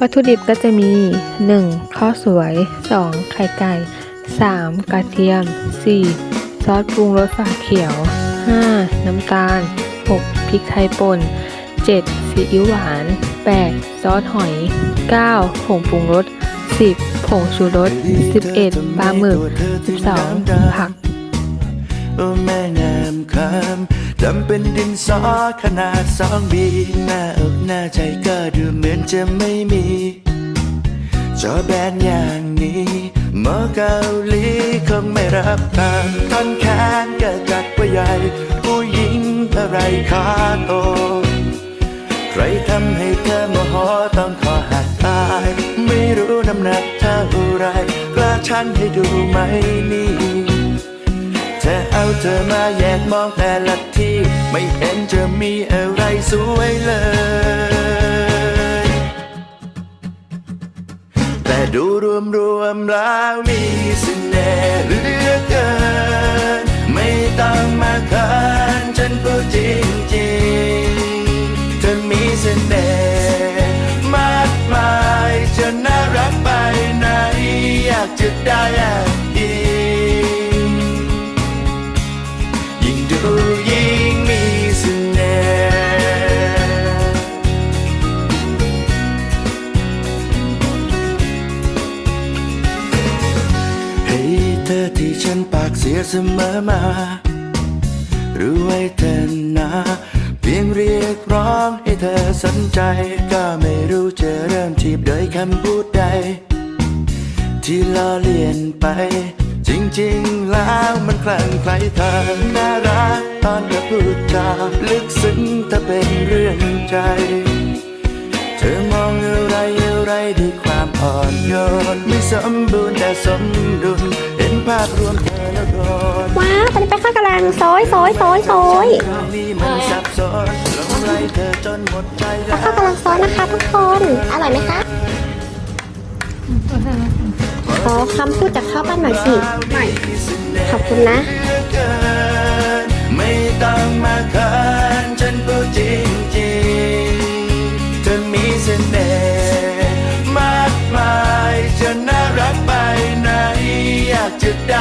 วัตถุดิบก็จะมี 1. ข้าวสวย 2. ไข่ไก่ 3. กระเทียม 4. ซอสปรุงรสฝาเขียว 5. น้ำตาล 6. พริกไทยป่น 7. ซีอิ๊วหวาน 8. ซอสหอย 9. ผงปรุงรส 10. ผงชูรส 11. ปลาหมึก 12. ผัก โอ้แม่งามคำทำเป็นดินสอขนาดสองบีหน้าอกหน้าใจก็ดูเหมือนจะไม่มีจอแบนอย่างนี้หมอเกาหลีคงไม่รับทานท่อนแขนก็จัดว่าใหญ่ ผู้หญิงอะไรขาโต ใครทำให้เธอโมโหต้องขอหักตาย ไม่รู้น้ำหนักเท่าไรกล้าชันให้ดูไหมนี่ ธอเอาเธอมาแยกมองแต่ละที่ ไม่เห็นจะมีอะไรสวยเลย แต่ดูรวมรวมๆแล้วมีเสน่ห์ เธอที่ฉันปากเสียเสมอมา รู้ไว้เธอนะเพียงเรียกร้องให้เธอสนใจ ก็ไม่รู้จะเริ่มจีบโดยคำพูดใด ที่ล้อเลียนไป จริงๆแล้วมันคลั่งไคล้เธอน่ารักตอนเธอพูดจาลึกซึ้งถ้าเป็นเรื่องใจ เธอมองอะไรอะไรด้วยความอ่อนโยนไม่สมบูรณ์แต่สมดุล ภาพรวมเธอแล้วก่อนว้าวตอนนี้ไปข้าวกำลังซอยซอยซอยโซยเรื่องนี้มันซับซ้อนหลงไหลเธอจนหมดใจแล้วข้าววกำลังซอยนะคะทุกคนอร่อยไหมคะขอคำพูดจากข้าวบ้านหน่อยสิ ขอบคุณนะ you down.